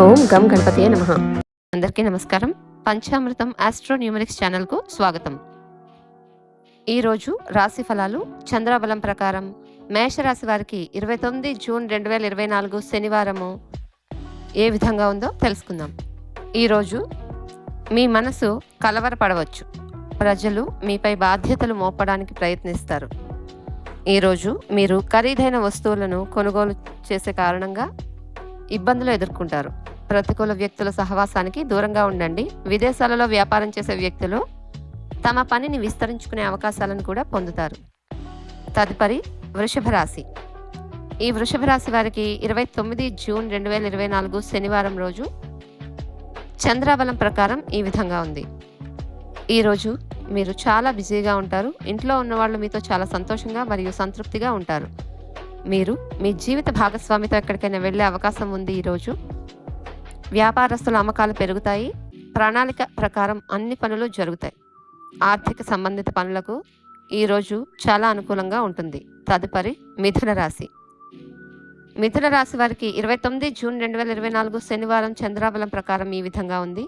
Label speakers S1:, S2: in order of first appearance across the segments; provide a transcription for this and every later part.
S1: ఓం గం గణపతియే నమ. అందరికీ నమస్కారం. పంచామృతం ఆస్ట్రో న్యూమరిక్స్ ఛానల్కు స్వాగతం. ఈరోజు రాశి ఫలాలు చంద్రబలం ప్రకారం మేషరాశి వారికి ఇరవై తొమ్మిది జూన్ రెండు వేల ఇరవై నాలుగు శనివారము ఏ విధంగా ఉందో తెలుసుకుందాం. ఈరోజు మీ మనసు కలవరపడవచ్చు. ప్రజలు మీపై బాధ్యతలు మోపడానికి ప్రయత్నిస్తారు. ఈరోజు మీరు ఖరీదైన వస్తువులను కొనుగోలు చేసే కారణంగా ఇబ్బందులు ఎదుర్కొంటారు. ప్రతికూల వ్యక్తుల సహవాసానికి దూరంగా ఉండండి. విదేశాలలో వ్యాపారం చేసే వ్యక్తులు తమ పనిని విస్తరించుకునే అవకాశాలను కూడా పొందుతారు. తదుపరి వృషభ రాశి. ఈ వృషభ రాశి వారికి ఇరవై తొమ్మిది జూన్ రెండు వేల ఇరవై నాలుగు శనివారం రోజు చంద్రాబలం ప్రకారం ఈ విధంగా ఉంది. ఈరోజు మీరు చాలా బిజీగా ఉంటారు. ఇంట్లో ఉన్నవాళ్ళు మీతో చాలా సంతోషంగా మరియు సంతృప్తిగా ఉంటారు. మీరు మీ జీవిత భాగస్వామితో ఎక్కడికైనా వెళ్ళే అవకాశం ఉంది ఈరోజు. వ్యాపారస్తుల అమ్మకాలు పెరుగుతాయి. ప్రణాళిక ప్రకారం అన్ని పనులు జరుగుతాయి. ఆర్థిక సంబంధిత పనులకు ఈరోజు చాలా అనుకూలంగా ఉంటుంది. తదుపరి మిథున రాశి. మిథున రాశి వారికి ఇరవై తొమ్మిది జూన్ రెండు వేల ఇరవై నాలుగు శనివారం చంద్రాబలం ప్రకారం ఈ విధంగా ఉంది.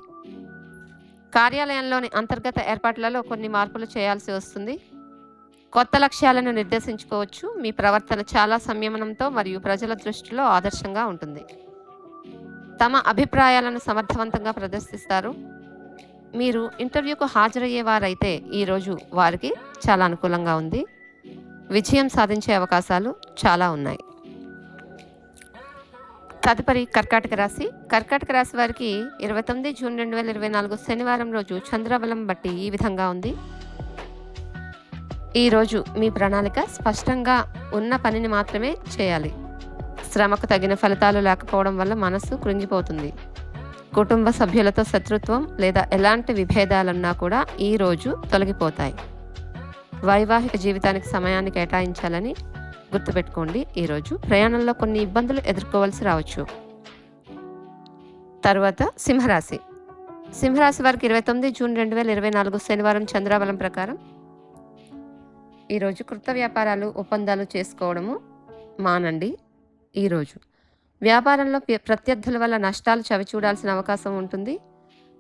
S1: కార్యాలయంలోని అంతర్గత ఏర్పాట్లలో కొన్ని మార్పులు చేయాల్సి వస్తుంది. కొత్త లక్ష్యాలను నిర్దేశించుకోవచ్చు. మీ ప్రవర్తన చాలా సంయమనంతో మరియు ప్రజల దృష్టిలో ఆదర్శంగా ఉంటుంది. తమ అభిప్రాయాలను సమర్థవంతంగా ప్రదర్శిస్తారు. మీరు ఇంటర్వ్యూకు హాజరయ్యే వారైతే ఈరోజు వారికి చాలా అనుకూలంగా ఉంది. విజయం సాధించే అవకాశాలు చాలా ఉన్నాయి. తదుపరి కర్కాటక రాశి. కర్కాటక రాశి వారికి ఇరవై తొమ్మిది జూన్ రెండు వేల ఇరవై నాలుగు శనివారం రోజు చంద్రబలం బట్టి ఈ విధంగా ఉంది. ఈరోజు మీ ప్రణాళిక స్పష్టంగా ఉన్న పనిని మాత్రమే చేయాలి. శ్రమకు తగిన ఫలితాలు లేకపోవడం వల్ల మనస్సు కృంగిపోతుంది. కుటుంబ సభ్యులతో శత్రుత్వం లేదా ఎలాంటి విభేదాలున్నా కూడా ఈరోజు తొలగిపోతాయి. వైవాహిక జీవితానికి సమయాన్ని కేటాయించాలని గుర్తుపెట్టుకోండి. ఈరోజు ప్రయాణంలో కొన్ని ఇబ్బందులు ఎదుర్కోవాల్సి రావచ్చు. తర్వాత సింహరాశి. సింహరాశి వారికి ఇరవై తొమ్మిది జూన్ రెండు వేల ఇరవై నాలుగు శనివారం చంద్రాబలం ప్రకారం ఈరోజు కృత వ్యాపారాలు ఒప్పందాలు చేసుకోవడము మానండి. ఈరోజు వ్యాపారంలో ప్రత్యర్థుల వల్ల నష్టాలు చవిచూడాల్సిన అవకాశం ఉంటుంది.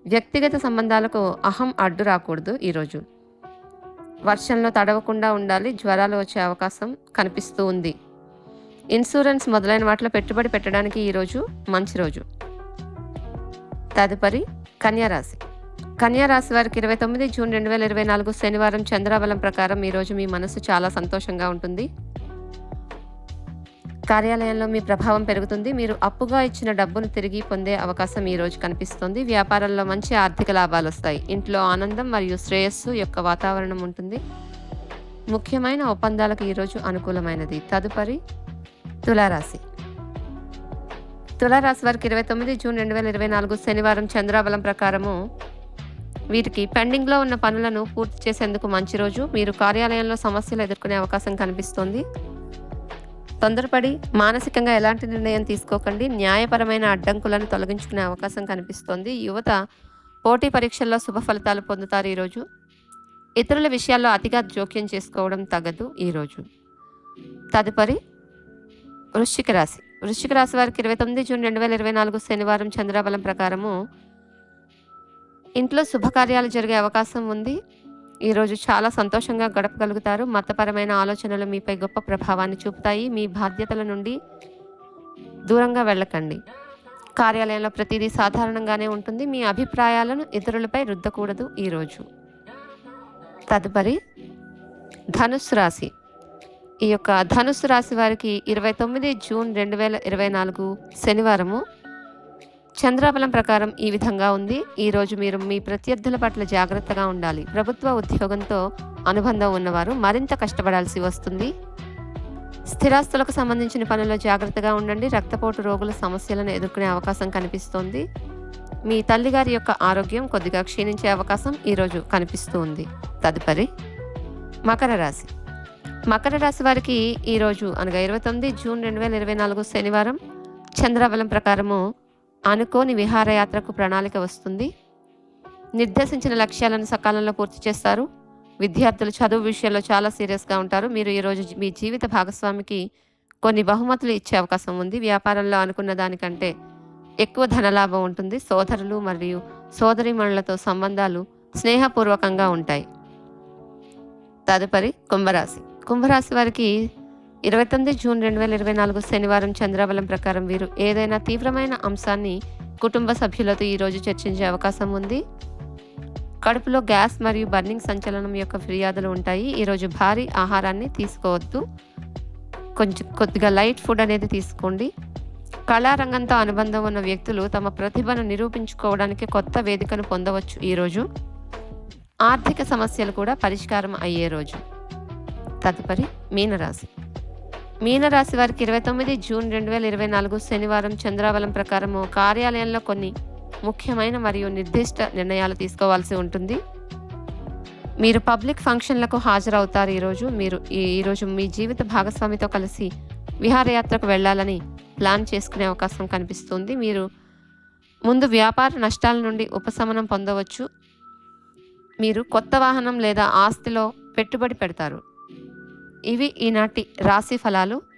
S1: వ్యక్తిగత సంబంధాలకు అహం అడ్డు రాకూడదు ఈరోజు. వర్షంలో తడవకుండా ఉండాలి జ్వరాలు వచ్చే అవకాశం కనిపిస్తూ ఉంది. ఇన్సూరెన్స్ మొదలైన వాటిలో పెట్టుబడి పెట్టడానికి ఈరోజు మంచి రోజు. తదుపరి కన్యారాశి కన్యారాశి వారికి ఇరవై తొమ్మిది జూన్ రెండు వేల ఇరవై నాలుగు శనివారం చంద్రబలం ప్రకారం ఈరోజు మీ మనసు చాలా సంతోషంగా ఉంటుంది. కార్యాలయంలో మీ ప్రభావం పెరుగుతుంది. మీరు అప్పుగా ఇచ్చిన డబ్బును తిరిగి పొందే అవకాశం ఈ రోజు కనిపిస్తుంది. వ్యాపారంలో మంచి ఆర్థిక లాభాలు వస్తాయి. ఇంట్లో ఆనందం మరియు శ్రేయస్సు యొక్క వాతావరణం ఉంటుంది. ముఖ్యమైన ఒప్పందాలకు ఈరోజు అనుకూలమైనది. తదుపరి తులారాశి. తులారాశి వారికి ఇరవై తొమ్మిది జూన్ రెండు వేల ఇరవై నాలుగు శనివారం చంద్రాబలం ప్రకారము వీటికి పెండింగ్లో ఉన్న పనులను పూర్తి చేసేందుకు మంచి రోజు. మీరు కార్యాలయంలో సమస్యలు ఎదుర్కొనే అవకాశం కనిపిస్తోంది. తొందరపడి మానసికంగా ఎలాంటి నిర్ణయం తీసుకోకండి. న్యాయపరమైన అడ్డంకులను తొలగించుకునే అవకాశం కనిపిస్తోంది. యువత పోటీ పరీక్షల్లో శుభ ఫలితాలు పొందుతారు ఈరోజు ఇతరుల విషయాల్లో అతిగా జోక్యం చేసుకోవడం తగదు ఈరోజు తదుపరి వృశ్చిక రాశి. వృశ్చిక రాశి వారికి ఇరవై తొమ్మిది జూన్ రెండు వేల ఇరవై నాలుగు శనివారం చంద్రబలం ప్రకారము ఇంట్లో శుభకార్యాలు జరిగే అవకాశం ఉంది. ఈరోజు చాలా సంతోషంగా గడపగలుగుతారు. మతపరమైన ఆలోచనలు మీపై గొప్ప ప్రభావాన్ని చూపుతాయి. మీ బాధ్యతల నుండి దూరంగా వెళ్ళకండి. కార్యాలయంలో ప్రతిదీ సాధారణంగానే ఉంటుంది. మీ అభిప్రాయాలను ఇతరులపై రుద్దకూడదు ఈరోజు. తదుపరి ధనుస్సు రాశి. ఈ యొక్క ధనుస్సు రాశి వారికి ఇరవై తొమ్మిది జూన్ రెండు వేల ఇరవై నాలుగు శనివారము. చంద్రాబలం ప్రకారం ఈ విధంగా ఉంది. ఈరోజు మీరు మీ ప్రత్యర్థుల పట్ల జాగ్రత్తగా ఉండాలి. ప్రభుత్వ ఉద్యోగంతో అనుబంధం ఉన్నవారు మరింత కష్టపడాల్సి వస్తుంది. స్థిరాస్తులకు సంబంధించిన పనుల్లో జాగ్రత్తగా ఉండండి. రక్తపోటు రోగుల సమస్యలను ఎదుర్కొనే అవకాశం కనిపిస్తోంది. మీ తల్లిగారి యొక్క ఆరోగ్యం కొద్దిగా క్షీణించే అవకాశం ఈరోజు కనిపిస్తూ ఉంది. తదుపరి మకర రాశి. మకర రాశి వారికి ఈరోజు అనగా ఇరవై తొమ్మిది జూన్ రెండు వేల ఇరవై నాలుగు శనివారం చంద్రబలం ప్రకారము అనుకోని విహారయాత్రకు ప్రణాళిక వస్తుంది. నిర్దేశించిన లక్ష్యాలను సకాలంలో పూర్తి చేస్తారు. విద్యార్థులు చదువు విషయంలో చాలా సీరియస్గా ఉంటారు. మీరు ఈరోజు మీ జీవిత భాగస్వామికి కొన్ని బహుమతులు ఇచ్చే అవకాశం ఉంది. వ్యాపారంలో అనుకున్న దానికంటే ఎక్కువ ధనలాభం ఉంటుంది. సోదరులు మరియు సోదరిమణులతో సంబంధాలు స్నేహపూర్వకంగా ఉంటాయి. తదుపరి కుంభరాశి. కుంభరాశి వారికి ఇరవై తొమ్మిది జూన్ రెండు వేల ఇరవై నాలుగు శనివారం చంద్రబలం ప్రకారం వీరు ఏదైనా తీవ్రమైన అంశాన్ని కుటుంబ సభ్యులతో ఈరోజు చర్చించే అవకాశం ఉంది. కడుపులో గ్యాస్ మరియు బర్నింగ్ సంచలనం యొక్క ఫిర్యాదులు ఉంటాయి. ఈరోజు భారీ ఆహారాన్ని తీసుకోవద్దు. కొంచెం కొద్దిగా లైట్ ఫుడ్ అనేది తీసుకోండి. కళారంగంతో అనుబంధం ఉన్న వ్యక్తులు తమ ప్రతిభను నిరూపించుకోవడానికి కొత్త వేదికను పొందవచ్చు ఈరోజు ఆర్థిక సమస్యలు కూడా పరిష్కారం అయ్యే రోజు. తదుపరి మీనరాశి. మీనరాశి వారికి ఇరవై తొమ్మిది జూన్ రెండు వేల ఇరవై నాలుగు శనివారం చంద్రాబలం ప్రకారము కార్యాలయంలో కొన్ని ముఖ్యమైన మరియు నిర్దిష్ట నిర్ణయాలు తీసుకోవాల్సి ఉంటుంది. మీరు పబ్లిక్ ఫంక్షన్లకు హాజరవుతారు ఈరోజు. మీరు ఈ- ఈరోజు మీ జీవిత భాగస్వామితో కలిసి విహారయాత్రకు వెళ్ళాలని ప్లాన్ చేసుకునే అవకాశం కనిపిస్తుంది. మీరు ముందు వ్యాపార నష్టాల నుండి ఉపశమనం పొందవచ్చు. మీరు కొత్త వాహనం లేదా ఆస్తిలో పెట్టుబడి పెడతారు. ఇవి ఈనాటి రాశి ఫలాలు.